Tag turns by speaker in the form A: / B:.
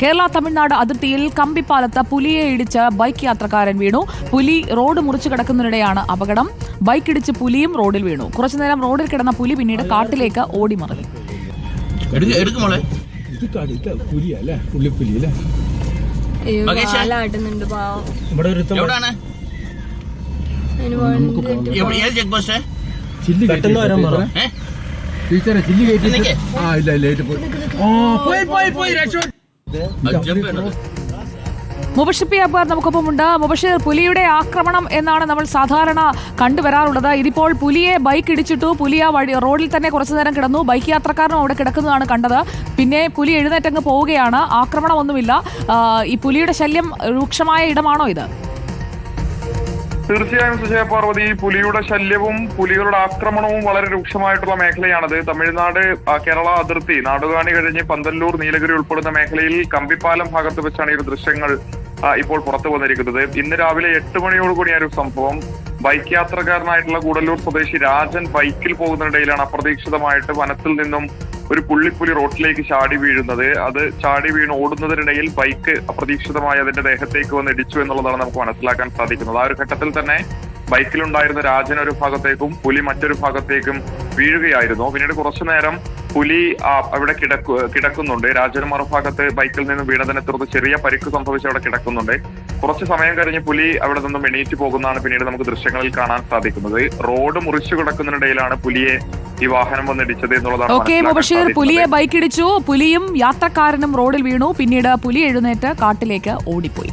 A: കേരള തമിഴ്നാട് അതിർത്തിയിൽ കമ്പിപ്പാലത്ത് പുലിയെ ഇടിച്ച് ബൈക്ക് യാത്രക്കാരൻ വീണു. പുലി റോഡ് മുറിച്ചു കിടക്കുന്നതിനിടെയാണ് അപകടം. ബൈക്ക് ഇടിച്ച് പുലിയും റോഡിൽ വീണു. കുറച്ചുനേരം റോഡിൽ കിടന്ന പുലി പിന്നീട് കാട്ടിലേക്ക് ഓടി മറഞ്ഞു.
B: ടീച്ചറെ ചില്ലി കയറ്റി ആ ഇല്ല ഇല്ല പോയി. പോയി പോയി രക്ഷ രക്ഷപ്പെട്ടു.
A: മുബഷിർ പി നമുക്കൊപ്പം നമുക്കൊപ്പമുണ്ട് മുബഷിർ പുലിയുടെ ആക്രമണം എന്നാണ് നമ്മൾ സാധാരണ കണ്ടുവരാറുള്ളത്. ഇതിപ്പോൾ പുലിയെ ബൈക്ക് ഇടിച്ചിട്ടു. പുലി ആ വഴി റോഡിൽ തന്നെ കുറച്ചു നേരം കിടന്നു. ബൈക്ക് യാത്രക്കാരനും അവിടെ കിടക്കുന്നതാണ് കണ്ടത്. പിന്നെ പുലി എഴുന്നേറ്റങ്ങ് പോവുകയാണ്. ആക്രമണമൊന്നുമില്ല. ഈ പുലിയുടെ ശല്യം രൂക്ഷമായ ഇടമാണോ ഇത്?
C: തീർച്ചയായും സുജയ പാർവതി പുലിയുടെ ശല്യവും പുലികളുടെ ആക്രമണവും വളരെ രൂക്ഷമായിട്ടുള്ള മേഖലയാണത്. തമിഴ്നാട് കേരള അതിർത്തി നാടുകാണി കഴിഞ്ഞ് പന്തല്ലൂർ നീലഗിരി ഉൾപ്പെടുന്ന മേഖലയിൽ കമ്പിപ്പാലം ഭാഗത്ത് വെച്ചാണ് ഈ ദൃശ്യങ്ങൾ ഇപ്പോൾ പുറത്തു വന്നിരിക്കുന്നത്. ഇന്ന് രാവിലെ എട്ട് മണിയോടുകൂടിയ ഒരു സംഭവം. ബൈക്ക് യാത്രക്കാരനായിട്ടുള്ള കൂടല്ലൂർ സ്വദേശി രാജൻ ബൈക്കിൽ പോകുന്നതിനിടയിലാണ് അപ്രതീക്ഷിതമായിട്ട് വനത്തിൽ നിന്നും ഒരു പുള്ളിപ്പുലി റോഡിലേക്ക് ചാടി വീഴുന്നത്. അത് ചാടി വീണ് ഓടുന്നതിനിടയിൽ ബൈക്ക് അപ്രതീക്ഷിതമായി അതിന്റെ ദേഹത്തേക്ക് വന്ന് ഇടിച്ചു എന്നുള്ളതാണ് നമുക്ക് മനസ്സിലാക്കാൻ സാധിക്കുന്നത്. ആ ഒരു ഘട്ടത്തിൽ തന്നെ ബൈക്കിലുണ്ടായിരുന്ന രാജൻ ഒരു ഭാഗത്തേക്കും പുലി മറ്റൊരു ഭാഗത്തേക്കും വീഴുകയായിരുന്നു. പിന്നീട് കുറച്ചു നേരം പുലി അവിടെ കിടക്കു കിടക്കുന്നുണ്ട്. രാജൻ മറുഭാഗത്ത് ബൈക്കിൽ നിന്ന് വീണതിനെ തുടർന്ന് ചെറിയ പരിക്ക് സംഭവിച്ച് അവിടെ കിടക്കുന്നുണ്ട്. കുറച്ച് സമയം കഴിഞ്ഞ് പുലി അവിടെ നിന്നും എണീറ്റ് പോകുന്നതാണ് പിന്നീട് നമുക്ക് ദൃശ്യങ്ങളിൽ കാണാൻ സാധിക്കുന്നത്. റോഡ് മുറിച്ചു കിടക്കുന്നതിനിടയിലാണ് പുലിയെ ഈ വാഹനം വന്നിടിച്ചത് എന്നുള്ളതാണ്
A: ഓക്കെ മുബഷീർ പുലിയെ ബൈക്ക് ഇടിച്ചു. പുലിയും യാത്രക്കാരനും റോഡിൽ വീണു. പിന്നീട് പുലി എഴുന്നേറ്റ് കാട്ടിലേക്ക് ഓടിപ്പോയി.